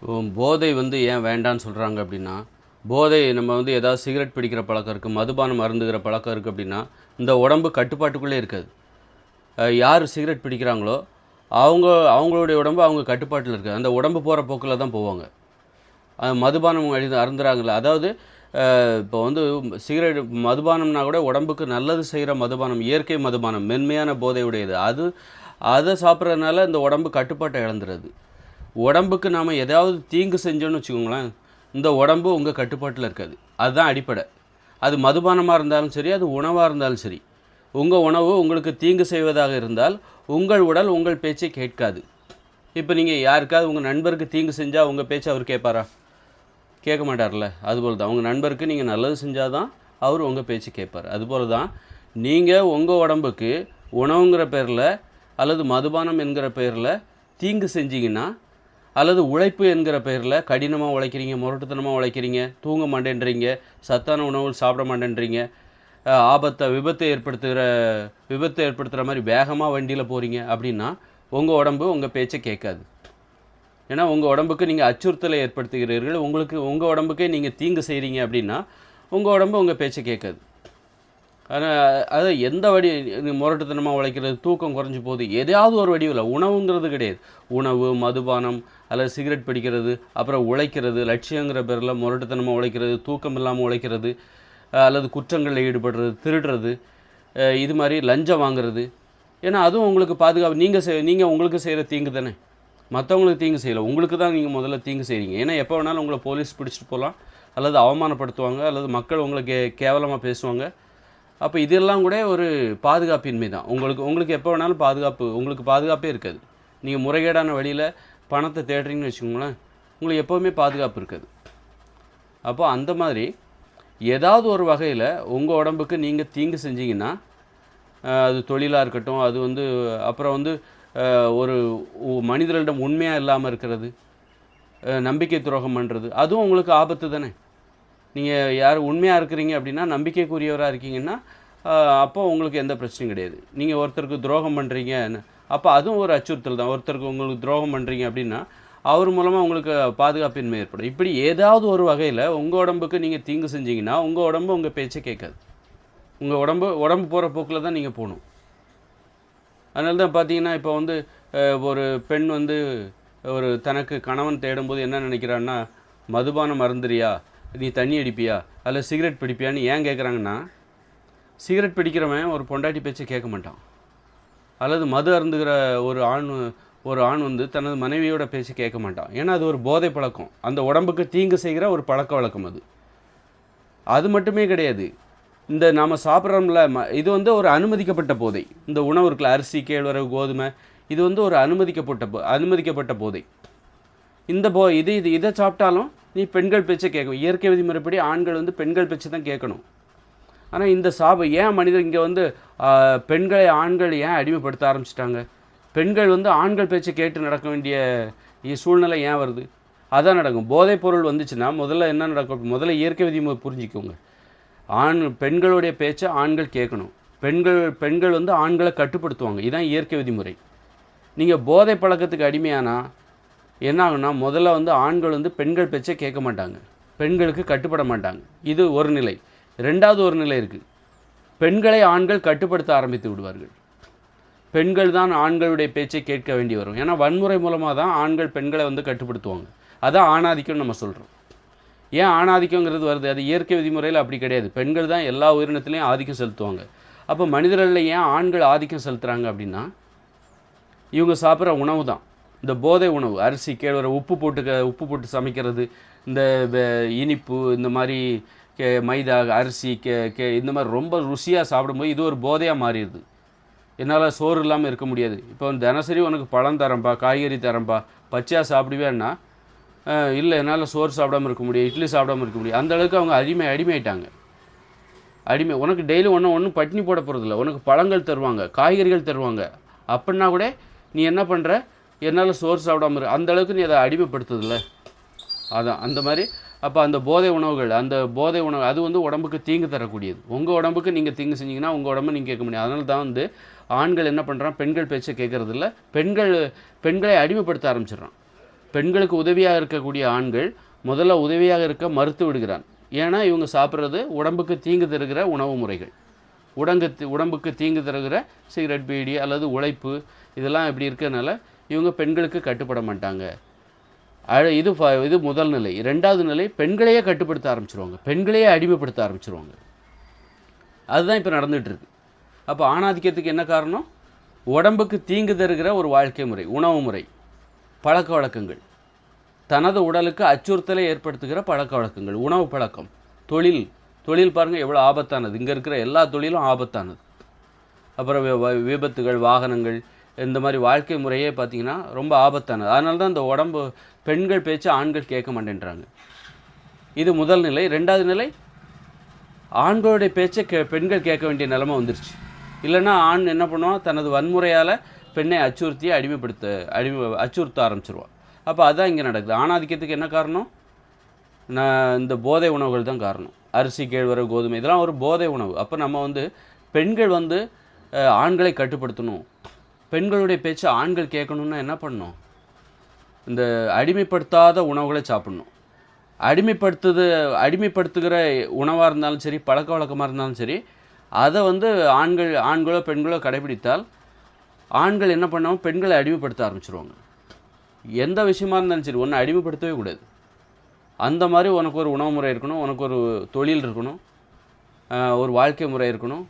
இப்போ போதை வந்து ஏன் வேண்டான்னு சொல்கிறாங்க அப்படின்னா போதை நம்ம வந்து ஏதாவது சிகரெட் பிடிக்கிற பழக்கம் இருக்குது மதுபானம் அருந்துகிற பழக்கம் இருக்குது அப்படின்னா இந்த உடம்பு கட்டுப்பாட்டுக்குள்ளே இருக்காது. யார் சிகரெட் பிடிக்கிறாங்களோ அவங்க அவங்களுடைய உடம்பு அவங்க கட்டுப்பாட்டில் இருக்குது அந்த உடம்பு போகிற போக்கில் தான் போவாங்க. மதுபானம் அழி அருந்துறாங்கல்ல அதாவது இப்போ வந்து சிகரெட் மதுபானம்னா கூட உடம்புக்கு நல்லது செய்கிற மதுபானம் இயற்கை மதுபானம் மென்மையான போதை உடையது. அது அதை சாப்பிட்றதுனால இந்த உடம்பு கட்டுப்பாட்டை இழந்துருது. உடம்புக்கு நாம் ஏதாவது தீங்கு செஞ்சோன்னு வச்சுக்கோங்களேன் இந்த உடம்பு உங்கள் கட்டுப்பாட்டில் இருக்காது. அதுதான் அடிப்படை. அது மதுபானமாக இருந்தாலும் சரி அது உணவாக இருந்தாலும் சரி. உங்கள் உணவு உங்களுக்கு தீங்கு செய்வதாக இருந்தால் உங்கள் உடல் உங்கள் பேச்சை கேட்காது. இப்போ நீங்கள் யாருக்காவது உங்கள் நண்பருக்கு தீங்கு செஞ்சால் உங்கள் பேச்சை அவர் கேட்பாரா? கேட்க மாட்டார்ல. அதுபோல் தான் உங்கள் நண்பருக்கு நீங்கள் நல்லது செஞ்சால் தான் அவர் உங்கள் பேச்சு கேட்பார். அதுபோல் தான் நீங்கள் உங்கள் உடம்புக்கு உணவுங்கிற பேரில் அல்லது மதுபானம் என்கிற பேரில் தீங்கு செஞ்சீங்கன்னா அல்லது உழைப்பு என்கிற பெயரில் கடினமாக உழைக்கிறீங்க முரட்டுத்தனமாக உழைக்கிறீங்க தூங்க மாட்டேன்றீங்க சத்தான உணவுகள் சாப்பிட மாட்டேன்றீங்க ஆபத்தை விபத்தை ஏற்படுத்துகிற விபத்தை ஏற்படுத்துகிற மாதிரி வேகமாக வண்டியில் போகிறீங்க அப்படின்னா உங்கள் உடம்பு உங்கள் பேச்சை கேட்காது. ஏன்னா உங்கள் உடம்புக்கு நீங்கள் அச்சுறுத்தலை ஏற்படுத்துகிறீர்கள். உங்களுக்கு உங்கள் உடம்புக்கே நீங்கள் தீங்கு செய்கிறீங்க அப்படின்னா உங்கள் உடம்பு உங்கள் பேச்சை கேட்காது. அது எந்த வடி முரட்டுத்தனமாக உழைக்கிறது? தூக்கம் குறைஞ்சி போகுது. எதையாவது ஒரு வடிவில். உணவுங்கிறது கிடையாது. உணவு மதுபானம் அல்லது சிகரெட் பிடிக்கிறது அப்புறம் உழைக்கிறது லட்சியங்கிற பேரில் முரட்டுத்தனமாக உழைக்கிறது தூக்கம் இல்லாமல் உழைக்கிறது அல்லது குற்றங்களில் ஈடுபடுறது திருடுறது இது மாதிரி லஞ்சம் வாங்குறது. ஏன்னா அதுவும் உங்களுக்கு பாதுகாப்பு. நீங்கள் செய் நீங்கள் உங்களுக்கு செய்கிற தீங்கு தானே. மற்றவங்களுக்கு தீங்கு செய்யலை. உங்களுக்கு தான் நீங்கள் முதல்ல தீங்கு செய்கிறீங்க ஏன்னா எப்போ வேணாலும் உங்களை போலீஸ் பிடிச்சிட்டு போகலாம். அல்லது அவமானப்படுத்துவாங்க. அல்லது மக்கள் உங்களை கே கேவலமாக பேசுவாங்க. அப்போ இதெல்லாம் கூட ஒரு பாதுகாப்பின்மை தான். உங்களுக்கு உங்களுக்கு எப்போ வேணாலும் பாதுகாப்பு உங்களுக்கு பாதுகாப்பே இருக்காது. நீங்கள் முறைகேடான வழியில் பணத்தை தேடுறீங்கன்னு வச்சுக்கோங்களேன் உங்களுக்கு எப்போவுமே பாதுகாப்பு இருக்காது. அப்போ அந்த மாதிரி ஏதாவது ஒரு வகையில் உங்கள் உடம்புக்கு நீங்கள் தீங்கு செஞ்சீங்கன்னா அது தொழிலாக இருக்கட்டும் அது வந்து அப்புறம் வந்து ஒரு மனிதர்களிடம் உண்மையாக இல்லாமல் இருக்கிறது நம்பிக்கை துரோகம் பண்ணுறது அதுவும் உங்களுக்கு ஆபத்து தானே? நீங்கள் யார் உண்மையாக இருக்கிறீங்க அப்படின்னா நம்பிக்கைக்குரியவராக இருக்கீங்கன்னா அப்போ உங்களுக்கு எந்த பிரச்சனையும் கிடையாது. நீங்கள் ஒருத்தருக்கு துரோகம் பண்ணுறீங்க அப்போ அதுவும் ஒரு அச்சுறுத்தல் தான். ஒருத்தருக்கு உங்களுக்கு துரோகம் பண்ணுறீங்க அப்படின்னா அவர் மூலமாக உங்களுக்கு பாதுகாப்பின்மை ஏற்படும். இப்படி ஏதாவது ஒரு வகையில் உங்கள் உடம்புக்கு நீங்கள் தீங்கு செஞ்சீங்கன்னா உங்கள் உடம்பு உங்கள் பேச்சை கேட்காது. உங்கள் உடம்பு உடம்பு போகிற போக்கில் தான் நீங்கள் போகணும். அதனால தான் பார்த்தீங்கன்னா இப்போ வந்து ஒரு பெண் வந்து ஒரு தனக்கு கணவன் தேடும்போது என்ன நினைக்கிறான்னா மதுபானம் மருந்துரியா நீ தண்ணி அடிப்பியா? அல்ல சிகரெட் பிடிப்பியான்னு ஏன் கேட்குறாங்கன்னா சிகரெட் பிடிக்கிறவன் ஒரு பொண்டாட்டி பேச்சை கேட்க மாட்டான். அல்லது மது அருந்துகிற ஒரு ஆண் ஒரு ஆண் வந்து தனது மனைவியோட பேச்சு கேட்க மாட்டான். ஏன்னா அது ஒரு போதை பழக்கம். அந்த உடம்புக்கு தீங்கு செய்கிற ஒரு பழக்க வழக்கம் அது. அது மட்டுமே கிடையாது. இந்த நாம் சாப்பிட்றோம்ல ம இது வந்து ஒரு அனுமதிக்கப்பட்ட போதை. இந்த உணவு இருக்குல்ல அரிசி கேழ்வரகு கோதுமை இது வந்து ஒரு அனுமதிக்கப்பட்ட போ அனுமதிக்கப்பட்ட போதை. இந்த போ இது இது இதை சாப்பிட்டாலும் நீ பெண்கள் பேச்சை கேட்கும் இயற்கை விதிமுறைப்படி ஆண்கள் வந்து பெண்கள் பேச்சை தான் கேட்கணும். ஆனால் இந்த சாப ஏன் மனிதர் இங்கே வந்து பெண்களை ஆண்கள் ஏன் அடிமைப்படுத்த ஆரம்பிச்சிட்டாங்க? பெண்கள் வந்து ஆண்கள் பேச்சை கேட்டு நடக்க வேண்டிய சூழ்நிலை ஏன் வருது? அதான் நடக்கும். போதைப் பொருள் வந்துச்சுன்னா முதல்ல என்ன நடக்கும்? முதல்ல இயற்கை விதிமுறை புரிஞ்சிக்கோங்க. ஆண் பெண்களுடைய பேச்சை ஆண்கள் கேட்கணும். பெண்கள் பெண்கள் வந்து ஆண்களை கட்டுப்படுத்துவாங்க. இதுதான் இயற்கை விதிமுறை. நீங்கள் போதை பழக்கத்துக்கு அடிமையானால் என்ன ஆகுன்னா முதல்ல வந்து ஆண்கள் வந்து பெண்கள் பேச்சை கேட்க மாட்டாங்க. பெண்களுக்கு கட்டுப்பட மாட்டாங்க. இது ஒரு நிலை. ரெண்டாவது ஒரு நிலை இருக்குது பெண்களை ஆண்கள் கட்டுப்படுத்த ஆரம்பித்து விடுவார்கள். பெண்கள் தான் ஆண்களுடைய பேச்சை கேட்க வேண்டி வரும். ஏன்னா வன்முறை மூலமாக தான் ஆண்கள் பெண்களை வந்து கட்டுப்படுத்துவாங்க. அதான் ஆணாதிக்கம்னு நம்ம சொல்கிறோம் ஏன் ஆணாதிக்கங்கிறது வருது? அது இயற்கை விதிமுறையில் அப்படி கிடையாது. பெண்கள் தான் எல்லா உயிரினத்துலேயும் ஆதிக்கம் செலுத்துவாங்க. அப்போ மனிதர்களில் ஏன் ஆண்கள் ஆதிக்கம் செலுத்துகிறாங்க அப்படின்னா இவங்க சாப்பிட்ற உணவு தான். இந்த போதை உணவு அரிசி கேழ்வரை உப்பு போட்டு க- உப்பு போட்டு சமைக்கிறது இந்த இனிப்பு இந்த மாதிரி கே மைதா அரிசி கே கே இந்த மாதிரி ரொம்ப ருசியாக சாப்பிடும்போது இது ஒரு போதையாக மாறிடுது. என்னால் சோறு இல்லாமல் இருக்க முடியாது. இப்போ தினசரி உனக்கு பழம் தரம்பா காய்கறி தரம்பா பச்சையாக சாப்பிடுவேன்னா இல்லை என்னால் சோறு சாப்பிடாம இருக்க முடியும் இட்லி சாப்பிடாம இருக்க முடியும் அந்த அளவுக்கு அவங்க அடிமை அடிமையிட்டாங்க அடிமை உனக்கு டெய்லி ஒன்றும் ஒன்றும் பட்டினி போட போகிறதில்ல உனக்கு பழங்கள் தருவாங்க காய்கறிகள் தருவாங்க. அப்படின்னா கூட நீ என்ன பண்ணுற என்னால் சோறு சாப்பிடாம இரு. அந்த அளவுக்கு நீ அதை அடிமைப்படுத்துதில்ல அதான் அந்த மாதிரி. அப்போ அந்த போதை உணவுகள் அந்த போதை உணவு அது வந்து உடம்புக்கு தீங்கு தரக்கூடியது. உங்கள் உடம்புக்கு நீங்கள் தீங்கு செஞ்சீங்கன்னா உங்கள் உடம்பு நீங்கள் கேட்க முடியாது. அதனால தான் வந்து ஆண்கள் என்ன பண்ணுறான் பெண்கள் பேச்சை கேட்குறதில்ல. பெண்கள் பெண்களை அடிமைப்படுத்த ஆரம்பிச்சிடுறான். பெண்களுக்கு உதவியாக இருக்கக்கூடிய ஆண்கள் முதல்ல உதவியாக இருக்க மறுத்து விடுகிறான். ஏன்னா இவங்க சாப்பிட்றது உடம்புக்கு தீங்கு தருகிற உணவு முறைகள். உடங்கு உடம்புக்கு தீங்கு தருகிற சிகரெட் பீடி அல்லது உழைப்பு இதெல்லாம் இப்படி இருக்கிறதுனால இவங்க பெண்களுக்கு கட்டுப்பட மாட்டாங்க. அழ- இது இது முதல் நிலை. ரெண்டாவது நிலை பெண்களையே கட்டுப்படுத்த ஆரம்பிச்சிருவாங்க. பெண்களையே அடிமைப்படுத்த ஆரம்பிச்சிருவாங்க. அதுதான் இப்போ நடந்துகிட்ருக்கு. அப்போ ஆணாதிக்கத்துக்கு என்ன காரணம்? உடம்புக்கு தீங்கு தருகிற ஒரு வாழ்க்கை முறை உணவு முறை பழக்க வழக்கங்கள். தனது உடலுக்கு அச்சுறுத்தலை ஏற்படுத்துகிற பழக்க வழக்கங்கள் உணவு பழக்கம். தொழில் தொழில் பாருங்கள் எவ்வளோ ஆபத்தானது. இங்கே இருக்கிற எல்லா தொழிலும் ஆபத்தானது. அப்புறம் வி- விபத்துகள் வாகனங்கள் இந்த மாதிரி வாழ்க்கை முறையே பார்த்திங்கன்னா ரொம்ப ஆபத்தானது. அதனால தான் இந்த உடம்பு பெண்கள் பேச்சு ஆண்கள் கேட்க மாட்டேன்றாங்க. இது முதல் நிலை. ரெண்டாவது நிலை ஆண்களுடைய பேச்சை கே பெண்கள் கேட்க வேண்டிய நிலமை வந்துருச்சு. இல்லைன்னா ஆண் என்ன பண்ணுவான் தனது வன்முறையால் பெண்ணை அச்சுறுத்தி அடிமைப்படுத்த அடிமை அச்சுறுத்த ஆரம்பிச்சிருவான் அப்போ அதான் இங்கே நடக்குது. ஆணாதிக்கத்துக்கு என்ன காரணம்? நான் இந்த போதை உணவுகள் தான் காரணம். அரிசி கேழ்வரகு கோதுமை இதெல்லாம் ஒரு போதை உணவு. அப்போ நம்ம வந்து பெண்கள் வந்து ஆண்களை கட்டுப்படுத்தணும். பெண்களுடைய பேச்சை ஆண்கள் கேட்கணுன்னா என்ன பண்ணணும்? இந்த அடிமைப்படுத்தாத உணவுகளை சாப்பிடணும். அடிமைப்படுத்துது அடிமைப்படுத்துகிற உணவாக இருந்தாலும் சரி பழக்க வழக்கமாக இருந்தாலும் சரி அதை வந்து ஆண்கள் ஆண்களோ பெண்களோ கடைபிடித்தால் ஆண்கள் என்ன பண்ணாமல் பெண்களை அடிமைப்படுத்த ஆரம்பிச்சிருவாங்க. எந்த விஷயமா இருந்தாலும் சரி ஒன்று அடிமைப்படுத்தவே கூடாது. அந்த மாதிரி உனக்கு ஒரு உணவு முறை இருக்கணும் உனக்கு ஒரு தொழில் இருக்கணும் ஒரு வாழ்க்கை முறை இருக்கணும்.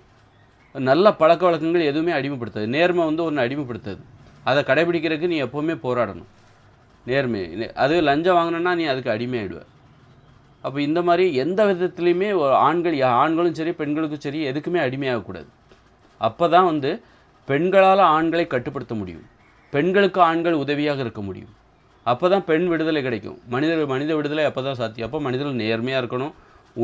நல்ல பழக்க வழக்கங்கள் எதுவுமே அடிமைப்படுத்தாது. நேர்மை வந்து ஒன்று அடிமைப்படுத்தாது. அதை கடைபிடிக்கிறதுக்கு நீ எப்போவுமே போராடணும். நேர்மை. அது லஞ்சம் வாங்கினா நீ அதுக்கு அடிமையாயிடுவ. அப்போ இந்த மாதிரி எந்த விதத்துலையுமே ஆண்கள் யா- ஆண்களும் சரி பெண்களுக்கும் சரி எதுக்குமே அடிமையாகக்கூடாது. அப்போ தான் வந்து பெண்களால் ஆண்களை கட்டுப்படுத்த முடியும். பெண்களுக்கு ஆண்கள் உதவியாக இருக்க முடியும். அப்போ தான் பெண் விடுதலை கிடைக்கும். மனித மனித விடுதலை அப்போ தான் சாத்தியம். அப்போ மனிதர்கள் நேர்மையாக இருக்கணும்.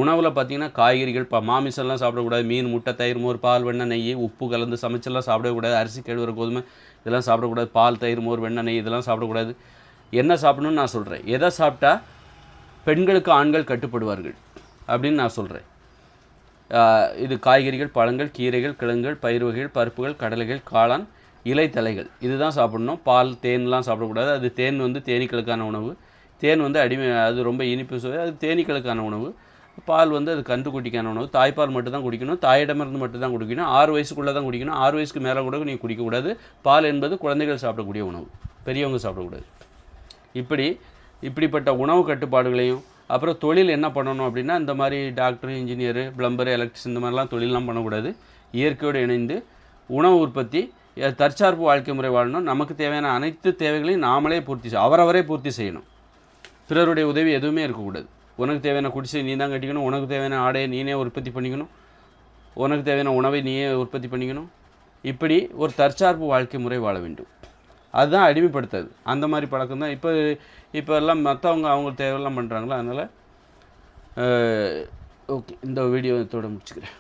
உணவில் பார்த்தீங்கன்னா காய்கறிகள் இப்போ மாமிசம்லாம் சாப்பிடக்கூடாது. மீன் முட்டை தயிர் மோர் பால் வெண்ணெய் நெய் உப்பு கலந்து சமைச்செல்லாம் சாப்பிடக்கூடாது. அரிசி கேழ்வர கோதுமை இதெல்லாம் சாப்பிடக்கூடாது. பால் தயிர் மோர் வெண்ணெய் நெய் இதெல்லாம் சாப்பிடக்கூடாது. என்ன சாப்பிடணும்னு நான் சொல்கிறேன் எதை சாப்பிட்டா பெண்களுக்கு ஆண்கள் கட்டுப்படுவார்கள் அப்படின்னு நான் சொல்கிறேன் இது காய்கறிகள் பழங்கள் கீரைகள் கிழங்குகள் பயிர் வகைகள் பருப்புகள் கடலைகள் காளான் இலை தலைகள் இதுதான் சாப்பிடணும். பால் தேன்லாம் சாப்பிடக்கூடாது. அது தேன் வந்து தேனீக்களுக்கான உணவு. தேன் வந்து அடிமை அது ரொம்ப இனிப்பு சுவை. அது தேனீக்களுக்கான உணவு. பால் வந்து அது கன்றுக்குட்டிக்கான உணவு. தாய்ப்பால் மட்டும் தான் குடிக்கணும். தாயிடமிருந்து மட்டும் தான் குடிக்கணும். ஆறு வயசுக்குள்ளே தான் குடிக்கணும். ஆறு வயசுக்கு மேலே கூட நீ குடிக்கக்கூடாது. பால் என்பது குழந்தைகள் சாப்பிடக்கூடிய உணவு. பெரியவங்க சாப்பிடக்கூடாது. இப்படி இப்படிப்பட்ட உணவு கட்டுப்பாடுகளையும் அப்புறம் தொழில் என்ன பண்ணணும் அப்படின்னா இந்த மாதிரி டாக்டர் இன்ஜினியரு பிளம்பர் எலக்ட்ரிஷன் இந்த மாதிரிலாம் தொழிலெலாம் பண்ணக்கூடாது. இயற்கையோடு இணைந்து உணவு உற்பத்தி தற்சார்பு வாழ்க்கை முறை வாழணும். நமக்கு தேவையான அனைத்து தேவைகளையும் நாமளே பூர்த்தி அவரவரே பூர்த்தி செய்யணும். பிறருடைய உதவி எதுவுமே இருக்கக்கூடாது. உனக்கு தேவையான குடிசை நீ தான் கட்டிக்கணும். உனக்கு தேவையான ஆடையை நீனே உற்பத்தி பண்ணிக்கணும். உனக்கு தேவையான உணவை நீயே உற்பத்தி பண்ணிக்கணும். இப்படி ஒரு தற்சார்பு வாழ்க்கை முறை வாழ வேண்டும். அதுதான் அடிமைப்படுத்தாது அந்த மாதிரி பழக்கம் தான். இப்போ இப்போ எல்லாம் மற்றவங்க அவங்க தேவையெல்லாம் பண்ணுறாங்களோ அதனால் ஓகே. இந்த வீடியோ இதோட முடிச்சுக்கிறேன்.